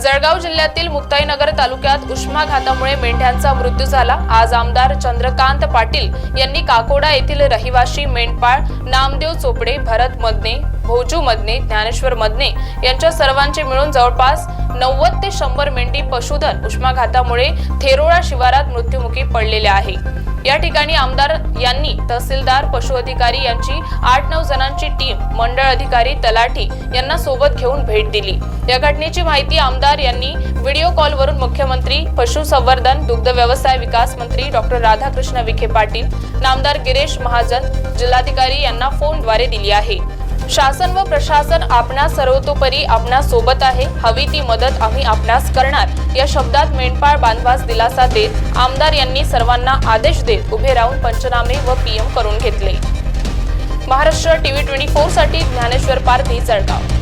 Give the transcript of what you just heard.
जळगाव जिल्ह्यातील मुक्ताईनगर तालुक्यात उष्माघातामुळे मेंढ्यांचा मृत्यू झाला. आज आमदार चंद्रकांत पाटील यांनी काकोडा येथील रहिवाशी मेंढपाळ नामदेव चोपडे भरत मदने भोजू मदने ज्ञानेश्वर मदने यांच्या सर्वांचे मिळून जवळपास नव्वद ते शंभर मेंढी पशुधन उष्माघातामुळे थेरोळा शिवारात मृत्युमुखी पडलेले आहे. या ठिकाणी आमदार यांनी तहसीलदार पशु अधिकारी यांची आठ नऊ जणांची टीम मंडळ अधिकारी तलाठी यांना सोबत घेऊन भेट दिली. या घटनेची माहिती आमदार यांनी व्हिडिओ कॉलवरून मुख्यमंत्री पशुसंवर्धन दुग्ध व्यवसाय विकास मंत्री डॉक्टर राधाकृष्ण विखे पाटील नामदार गिरीश महाजन जिल्हाधिकारी यांना फोनद्वारे दिली आहे. शासन व प्रशासन आपणास सर्वतोपरी आपणा सोबत आहे. हवी ती मदत आम्ही आपणास करणार. या शब्दात मेंढपाळ बांधवास दिलासा देत आमदार यांनी सर्वांना आदेश देत उभे राहून पंचनामे व पीएम करून घेतले. महाराष्ट्र टीव्ही ट्वेंटी फोरसाठी ज्ञानेश्वर पारधी जळगाव